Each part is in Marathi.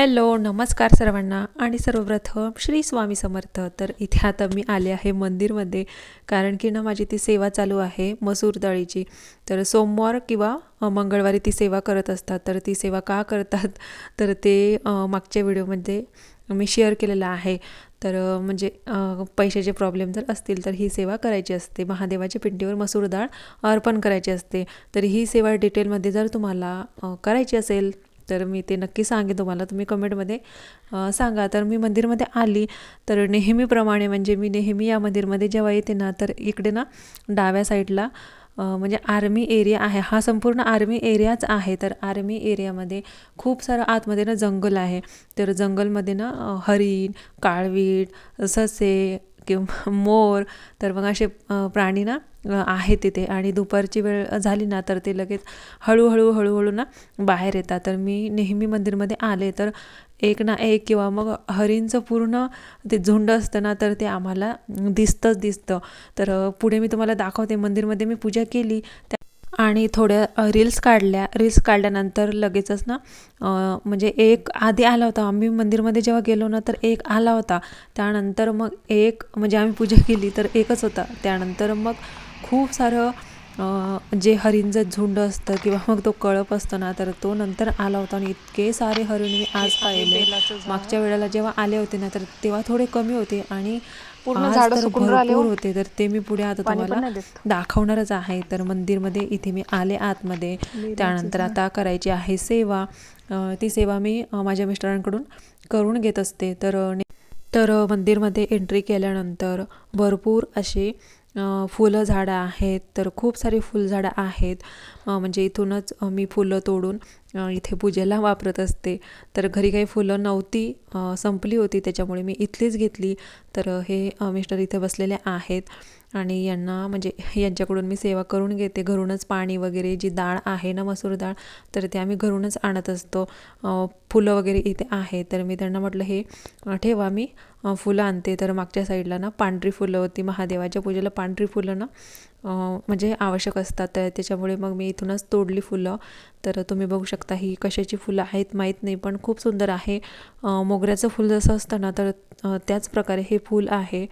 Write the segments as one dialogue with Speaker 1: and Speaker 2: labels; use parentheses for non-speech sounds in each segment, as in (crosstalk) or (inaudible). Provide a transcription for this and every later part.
Speaker 1: हॅलो नमस्कार सर्वांना आणि सर्वप्रथम श्री स्वामी समर्थ. तर इथे आता मी आले आहे मंदिरमध्ये कारण की ना माझी ती सेवा चालू आहे मसूर डाळीची तर सोमवार किंवा मंगळवारी ती सेवा करत असतात. तर ती सेवा का करतात? तर ते मागच्या व्हिडिओमध्ये मी शेअर केलेलं आहे. तर म्हणजे पैशाचे प्रॉब्लेम जर असतील तर ही सेवा करायची असते. महादेवाच्या पिंडीवर मसूर डाळ अर्पण करायची असते. तर ही सेवा डिटेलमध्ये जर तुम्हाला करायची असेल तर मी ते नक्की सांगेन तुम्हाला. तुम्ही कमेंटमध्ये सांगा. तर मी मंदिरमध्ये आली तर नेहमीप्रमाणे म्हणजे मी नेहमी या मंदिरमध्ये जेव्हा येते ना तर इकडे ना डाव्या साईडला म्हणजे आर्मी एरिया आहे. हा संपूर्ण आर्मी एरियाच आहे. तर आर्मी एरियामध्ये खूप सारं आतमध्ये ना जंगल आहे. तर जंगलमध्ये ना हरिण काळवीट ससे किंवा मोर तर मग असे प्राणी ना आहे आहेत तिथे. आणि दुपारची वेळ झाली ना तर ते लगेच हळूहळू हळूहळू ना बाहेर येतात. तर मी नेहमी मंदिरमध्ये आले तर एक ना एक किंवा मग हरींचं पूर्ण ते झुंड असतं ना तर ते आम्हाला दिसतंच दिसतं. तर पुढे मी तुम्हाला दाखवते. मंदिरमध्ये मी पूजा केली. त्या आणि थोड्या रील्स काढल्या. रील्स काढल्यानंतर लगेचच ना म्हणजे एक आधी आला होता. आम्ही मंदिरमध्ये जेव्हा गेलो ना तर एक आला होता. त्यानंतर मग एक म्हणजे आम्ही पूजा केली तर एकच होता. त्यानंतर मग खूप सारं जे हरिणचं झुंड असतं किंवा मग तो कळप असतो ना तर तो नंतर आला होता. आणि इतके सारे हरिण मी आज पाहिले. मागच्या वेळेला जेव्हा आले होते ना तर तेव्हा थोडे कमी होते. आणि
Speaker 2: पूर्ण झाडं सुकून राहिले हो.
Speaker 1: भरपूर होते तर ते मी पुढे आता तुम्हाला. दाखवणारच आहे. तर मंदिरमध्ये इथे मी आले आतमध्ये. त्यानंतर आता करायची आहे सेवा. ती सेवा मी माझ्या मिस्टरांकडून करून घेत असते. तर तर मंदिरमध्ये एंट्री केल्यानंतर भरपूर असे अ, फुलं झाडं आहेत. तर खूप सारी फुलझाडं आहेत. म्हणजे इथूनच मी फुलं तोडून इथे पूजेला वापरत असते. तर घरी काही फुलं नव्हती संपली होती त्याच्यामुळे मी इथलीच घेतली. तर हे मिस्टर इथे बसलेले आहेत. आणि यांना म्हणजे यांच्याकडून मी सेवा करून घेते. घरूनच पाणी वगैरे जी डाळ आहे ना मसूर डाळ तर ते आम्ही घरूनच आणत असतो. फुलं वगैरे इथे आहे तर मी त्यांना म्हटलं हे ठेवा मी. फुलं आणते. तर मागच्या साईडला ना पांढरी फुलं होती महादेवाच्या पूजेला पांढरी फुलं ना म्हणजे आवश्यक असतात. तर त्याच्यामुळे मग मी इथूनच तोडली फुलं. तर तुम्ही बघू शकता ही कशाची फुलं आहेत माहीत नाही पण खूप सुंदर आहे. मोगऱ्याचं फुल जसं असतं ना तर त्याच प्रकारे हे फूल आहे.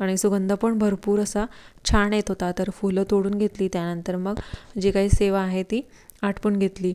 Speaker 1: आणि सुगंध पण भरपूर असा छान येत होता. तर फुलं तोडून घेतली त्यानंतर मग जी काही सेवा आहे ती आटपून घेतली.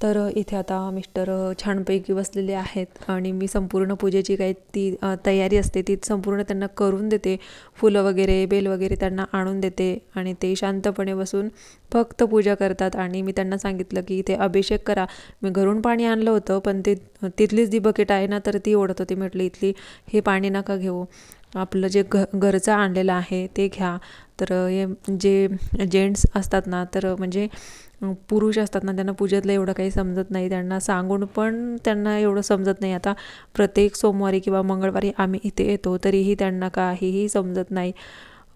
Speaker 1: तर इथे आता मिस्टर छानपैकी बसलेले आहेत आणि मी संपूर्ण पूजेची काही ती तयारी असते ती संपूर्ण त्यांना करून देते. फुलं वगैरे बेल वगैरे त्यांना आणून देते आणि ते शांतपणे बसून फक्त पूजा करतात. आणि मी त्यांना सांगितलं की इथे अभिषेक करा. मी घरून पाणी आणलं होतं पण ते तिथलीच जी बकेट आहे ना तर ती ओढत होती. म्हटलं इथली हे पाणी नका घेऊ. आपलं जे घ घरचं आणलेलं आहे ते घ्या. तर हे जे जेंट्स असतात ना तर म्हणजे पुरुष असतात ना त्यांना पूजेतलं एवढं काही समजत नाही. त्यांना सांगून पण त्यांना एवढं समजत नाही. आता प्रत्येक सोमवारी किंवा मंगळवारी आम्ही इथे येतो तरीही त्यांना काहीही समजत नाही.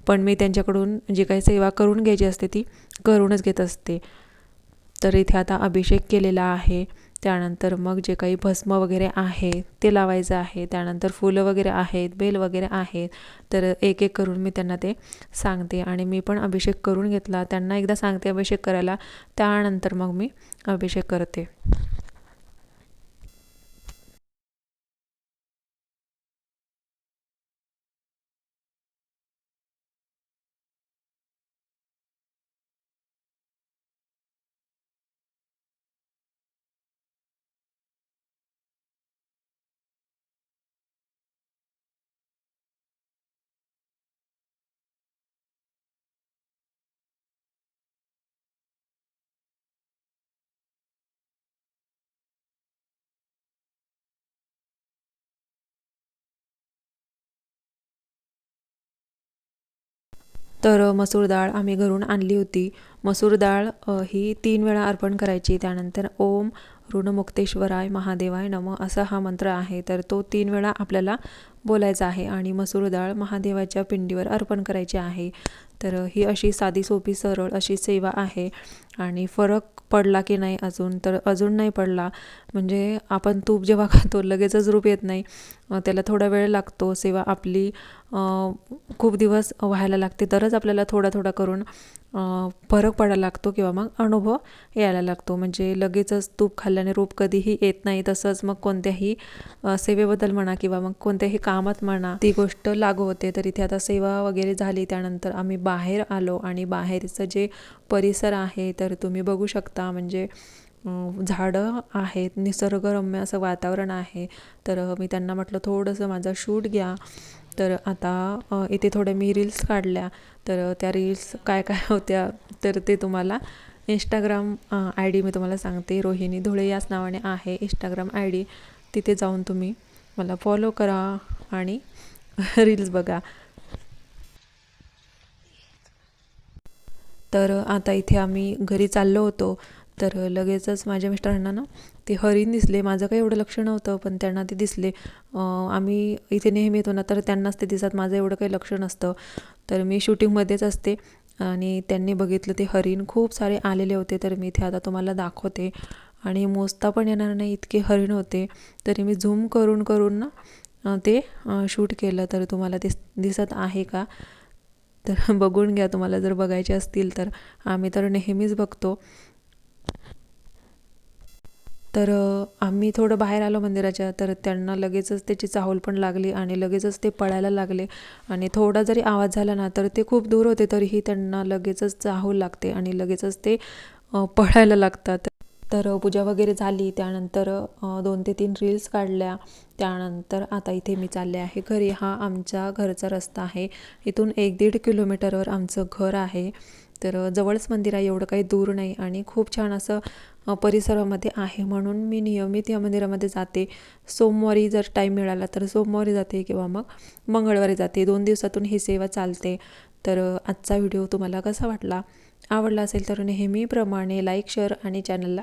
Speaker 1: पण मी त्यांच्याकडून जी काही सेवा करून घ्यायची असते ती करूनच घेत असते. तर इथे आता अभिषेक केलेला आहे. त्यानंतर मग जे काही भस्म वगैरे आहे ते लावायचं आहे. त्यानंतर फुलं वगैरे आहेत बेल वगैरे आहेत. तर एक एक करून मी त्यांना ते सांगते आणि मी पण अभिषेक करून घेतला. त्यांना एकदा सांगते अभिषेक करायला. त्यानंतर मग मी अभिषेक करते. तर मसूर डाळ आम्ही घरून आणली होती. मसूर डाळ ही तीन वेळा अर्पण करायची. त्यानंतर ओम ऋणमुक्तेश्वराय महादेवाय नम असा हा मंत्र आहे. तर तो तीन वेळा आपल्याला बोलायचा आहे आणि मसूर डाळ महादेवाच्या पिंडीवर अर्पण करायची आहे. तर ही अशी साधी सोपी सरळ अशी सेवा आहे. आणि फरक पडला की नाही अजून? तर अजून नाही पडला. म्हणजे आपण तूप जेव्हा खातो लगेचच रूप येत नाही. त्याला थोडा वेळ लागतो. सेवा आपली खूप दिवस व्हायला लागते. तरच आपल्याला थोडा थोडा करून फरक पडायला लागतो किंवा मग अनुभव यायला लागतो. म्हणजे लगेचच तूप खाल्ल्याने रूप कधीही येत नाही. तसंच मग कोणत्याही सेवेबद्दल म्हणा किंवा मग कोणत्याही कामात म्हणा ती गोष्ट लागू होते. तर इथे आता सेवा वगैरे झाली त्यानंतर आम्ही बाहेर आलो आणि बाहेरचं जे परिसर आहे तर तुम्ही बघू शकता. म्हणजे झाडं आहेत निसर्गरम्य असं वातावरण आहे. तर मी त्यांना म्हटलं थोडंसं माझा शूट घ्या. तर आता इथे थोड्या मी रील्स काढल्या. तर त्या रील्स काय काय होत्या तर ते तुम्हाला इंस्टाग्राम आय डी मी तुम्हाला सांगते. रोहिणी धुळे याच नावाने आहे इंस्टाग्राम आय डी तिथे जाऊन तुम्ही मला फॉलो करा आणि (laughs) रील्स बघा. तर आता इथे आम्ही घरी चाललो होतो. तर लगेचच माझ्या मिस्टरांना ना ते हरिण दिसले माझं काही एवढं लक्ष नव्हतं पण त्यांना ते दिसले. आम्ही इथे नेहमी येतो ना तर त्यांनाच ते दिसत माझं एवढं काही लक्ष नसतं. तर मी शूटिंगमध्येच असते आणि त्यांनी बघितलं ते हरिण. खूप सारे आलेले होते तर मी इथे आता तुम्हाला दाखवते. आणि मोजता पण येणार नाही इतके हरिण होते. तरी मी झूम करून करून ना ते शूट केलं. तर तुम्हाला दिस दिसत आहे का? तर बघून घ्या तुम्हाला जर बघायचे असतील तर. आम्ही तर नेहमीच बघतो. तर आम्ही थोडं बाहेर आलो मंदिराच्या तर त्यांना लगेचच त्याची चाहूल पण लागली आणि लगेचच ते पळायला लागले. आणि थोडा जरी आवाज झाला ना तर ते खूप दूर होते तरीही त्यांना लगेचच चाहूल लागते आणि लगेचच ते पळायला लागतात. तर पूजा वगैरे झाली त्यानंतर दोन ते तीन रील्स काढल्या. त्यानंतर आता इथे मी चालले आहे घरी. हा आमच्या घरचा रस्ता आहे. इथून एक दीड किलोमीटरवर आमचं घर आहे. तर जवळच मंदिर आहे एवढं काही दूर नाही आणि खूप छान असं परिसरामध्ये आहे म्हणून मी नियमित या मंदिरामध्ये जाते. सोमवारी जर टाईम मिळाला तर सोमवारी जाते किंवा मग मंगळवारी जाते. दोन दिवसातून ही सेवा चालते. तर आजचा व्हिडिओ तुम्हाला कसा वाटला? आवडला असेल तर नेहमीप्रमाणे लाईक शेअर आणि चॅनलला